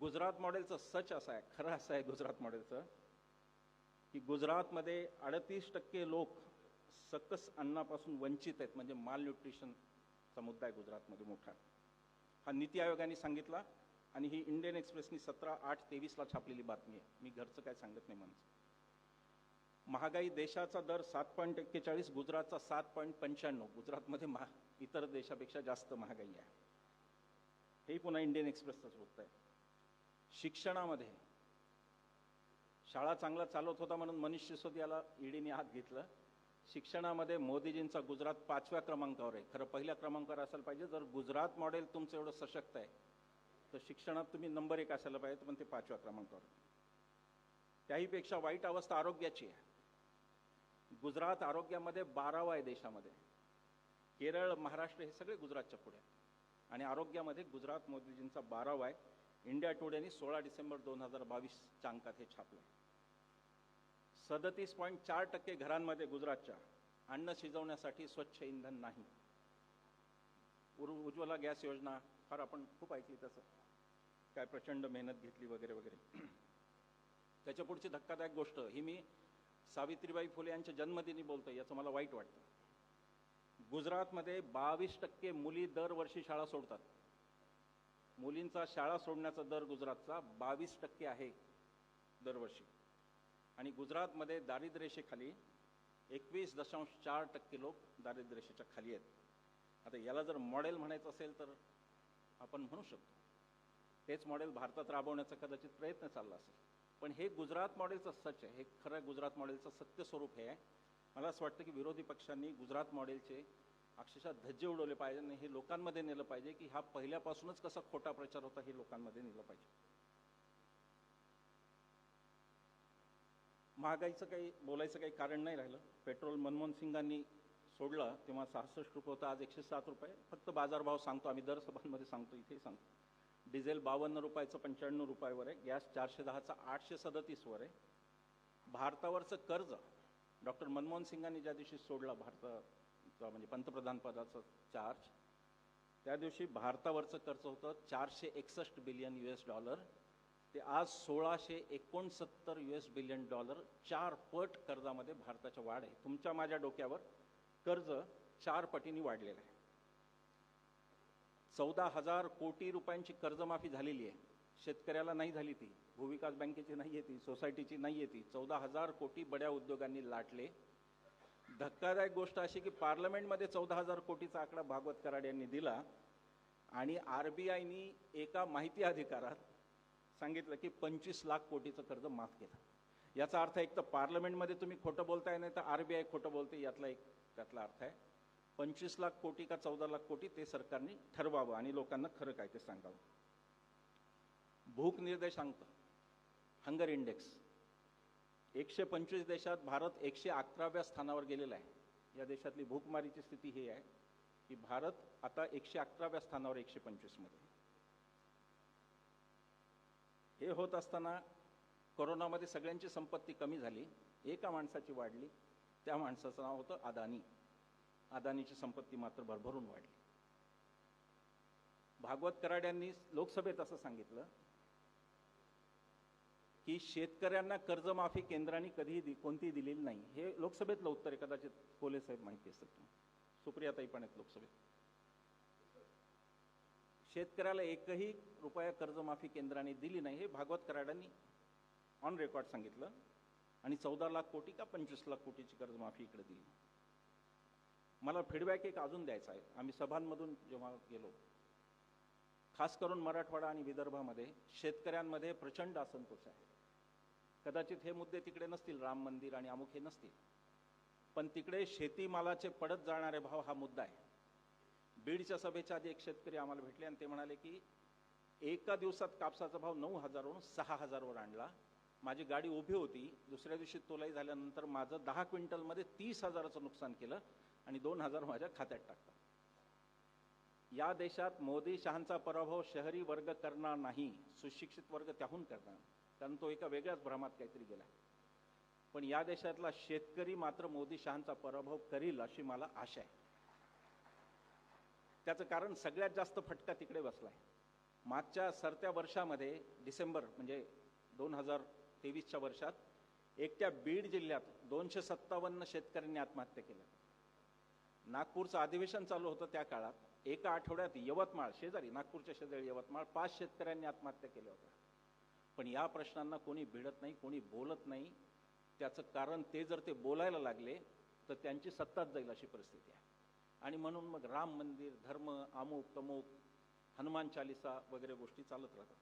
गुजरात मॉडेलचं सच असं आहे खरं असं आहे गुजरात मॉडेलचं की गुजरातमध्ये अडतीस टक्के लोक सकस अन्नापासून वंचित आहेत म्हणजे माल न्यूट्रिशनचा मुद्दा आहे गुजरातमध्ये मोठा. हा नीती आयोगाने सांगितला आणि ही इंडियन एक्सप्रेसनी सतरा आठ तेवीसला छापलेली बातमी आहे. मी घरचं काय सांगत नाही माणसं महागाई देशाचा दर सात पॉईंट एक्केचाळीस गुजरातचा सात पॉईंट पंच्याण्णव. गुजरातमध्ये महा इतर देशापेक्षा जास्त महागाई आहे. हे पुन्हा इंडियन एक्सप्रेसचंच वृत्त आहे. शिक्षणामध्ये. शाळा चांगला चालवत होता म्हणून मनीष सिसोदियाला ईडीने हात घेतलं. शिक्षणामध्ये मोदीजींचा गुजरात पाचव्या क्रमांकावर आहे. खरं पहिल्या क्रमांकावर असायला पाहिजे. जर गुजरात मॉडेल तुमचं एवढं सशक्त आहे तर शिक्षणात तुम्ही नंबर एक असायला पाहिजे पण ते पाचव्या क्रमांकावर. त्याहीपेक्षा वाईट अवस्था आरोग्याची आहे. गुजरात आरोग्यामध्ये बारावा आहे देशामध्ये. केरळ महाराष्ट्र हे सगळे गुजरातच्या पुढे आणि आरोग्यामध्ये गुजरात मोदीजींचा बारावा आहे. इंडिया टुडेने सोळा डिसेंबर दोन हजार बावीसच्या अंकात हे छापलं. सदतीस पॉईंट चार टक्के घरांमध्ये गुजरातच्या अन्न शिजवण्यासाठी स्वच्छ इंधन नाही. उर उज्ज्वला गॅस योजना फार आपण खूप ऐकली तसं. काय प्रचंड मेहनत घेतली वगैरे वगैरे. त्याच्या पुढची धक्कादायक गोष्ट ही मी सावित्रीबाई फुले यांच्या जन्मदिनी बोलतोय याचं मला वाईट वाटतं. गुजरातमध्ये बावीस टक्के मुली दरवर्षी शाळा सोडतात. मुलींचा शाळा सोडण्याचा दर गुजरातचा बावीस टक्के आहे दरवर्षी. आणि गुजरातमध्ये दारिद्र्यरेषेखाली एकवीस दशांश चार टक्के लोक दारिद्र्यरेषेच्या खाली आहेत. आता याला जर मॉडेल म्हणायचं असेल तर आपण म्हणू शकतो. तेच मॉडेल भारतात राबवण्याचा कदाचित प्रयत्न चालला असेल. पण हे गुजरात मॉडेलचं सच आहे. हे खरं गुजरात मॉडेलचं सत्य स्वरूप हे आहे. मला असं वाटतं की विरोधी पक्षांनी गुजरात मॉडेलचे अक्षरशः धज्जे उडवले पाहिजे आणि हे लोकांमध्ये नेलं पाहिजे की हा पहिल्यापासूनच कसा खोटा प्रचार होता हे लोकांमध्ये नेलं पाहिजे. महागाईचं काही बोलायचं काही कारण नाही राहिलं. पेट्रोल मनमोहन सिंगांनी सोडलं तेव्हा सहासष्ट रुपये होतं आज एकशे सात रुपये. फक्त बाजारभाव सांगतो आम्ही दर सभांमध्ये सांगतो इथेही सांगतो. डिझेल बावन्न रुपयाचं पंच्याण्णव रुपयावर आहे. गॅस चारशे दहाचा आठशे सदतीसवर आहे. भारतावरचं कर्ज डॉक्टर मनमोहन सिंगांनी ज्या दिवशी सोडला भारताचा म्हणजे पंतप्रधान पदाचा चार्ज त्या दिवशी भारतावरचं कर्ज होतं चारशे एकसष्ट बिलियन यू एस डॉलर ते आज सोळाशे एकोणसत्तर यू एस बिलियन डॉलर चार पट कर्जामध्ये भारताच्या वाढ आहे. तुमच्या माझ्या डोक्यावर कर्ज चार पटीने वाढलेलं आहे. चौदा हजार कोटी रुपयांची कर्जमाफी झालेली आहे. शेतकऱ्याला नाही झाली ती. भूविकास बँकेची नाही आहे ती. सोसायटीची नाही आहे ती. चौदा हजार कोटी बड्या उद्योगांनी लाटले. धक्कादायक गोष्ट अशी की पार्लमेंटमध्ये चौदा हजार कोटीचा आकडा भागवत कराड यांनी दिला आणि आर बी आयनी एका माहिती अधिकारात सांगितलं की पंचवीस लाख कोटीचं कर्ज माफ केलं. याचा अर्थ एक तर पार्लमेंटमध्ये तुम्ही खोटं बोलताय नाही तर आर बी आय खोटं बोलते यातला एक त्यातला अर्थ आहे. पंचवीस लाख कोटी का चौदा लाख कोटी ते सरकारने ठरवावं आणि लोकांना खरं काय ते सांगावं. भूक निर्देशांक हंगर इंडेक्स एकशे पंचवीस देशात भारत एकशे अकराव्या स्थानावर गेलेला आहे. या देशातली भूकमारीची स्थिती ही आहे की भारत आता एकशे अकराव्या स्थानावर एकशे पंचवीसमध्ये हे होत असताना कोरोनामध्ये सगळ्यांची संपत्ती कमी झाली. एका माणसाची वाढली. त्या माणसाचं नाव होतं अदानी. अदानीची संपत्ती मात्र भरभरून वाढली. भागवत कराड यांनी लोकसभेत असं सांगितलं की शेतकऱ्यांना कर्जमाफी केंद्राने कधीही दि कोणतीही दिलेली नाही. हे लोकसभेतलं उत्तर आहे कदाचित कोले साहेब माहिती असेल तुम्हाला. सुप्रियाताई पण आहेत लोकसभेत. शेतकऱ्याला एकही रुपया कर्जमाफी केंद्राने दिली नाही हे भागवत कराडांनी ऑन रेकॉर्ड सांगितलं. आणि चौदा लाख कोटी का पंचवीस लाख कोटीची कर्जमाफी इकडे दिली. मला फीडबॅक एक अजून द्यायचा आहे. आम्ही सभांमधून जेव्हा गेलो खास करून मराठवाडा आणि विदर्भामध्ये शेतकऱ्यांमध्ये प्रचंड असंतोष आहे. कदाचित हे मुद्दे तिकडे नसतील राम मंदिर आणि अमुक हे नसतील. पण तिकडे शेतीमालाचे पडत जाणारे भाव हा मुद्दा आहे. बीडच्या सभेच्या आधी एक शेतकरी आम्हाला भेटले आणि ते म्हणाले की एका दिवसात कापसाचा भाव नऊ हजारवरून सहा हजारवर आणला. माझी गाडी उभी होती दुसऱ्या दिवशी तोलाई झाल्यानंतर माझं दहा क्विंटलमध्ये तीस हजाराचं नुकसान केलं आणि दोन हजार माझ्या खात्यात टाकतात या देशात मोदी शहांचा पराभव शहरी वर्ग करणार नाही सुशिक्षित वर्ग त्याहून करणार. कारण तो एका वेगळ्याच भ्रमात काहीतरी गेला. पण या देशातला शेतकरी मात्र मोदी शहांचा पराभव करील अशी मला आशा आहे. त्याचं कारण सगळ्यात जास्त फटका तिकडे बसलाय. मागच्या सरत्या वर्षामध्ये डिसेंबर म्हणजे दोन हजार तेवीसच्या वर्षात एकट्या बीड जिल्ह्यात दोनशे सत्तावन्न शेतकऱ्यांनी आत्महत्या केल्या. नागपूरचं अधिवेशन चालू होतं त्या काळात. एका आठवड्यात यवतमाळ शेजारी नागपूरच्या शेजारी यवतमाळ पाच शेतकऱ्यांनी आत्महत्या केल्या होत्या. पण या प्रश्नांना कोणी भिडत नाही कोणी बोलत नाही. त्याचं कारण ते जर ते बोलायला लागले तर त्यांची सत्ताच जाईल अशी परिस्थिती आहे. आणि म्हणून मग राम मंदिर धर्म अमुक तमुक हनुमान चालिसा वगैरे गोष्टी चालत राहतात.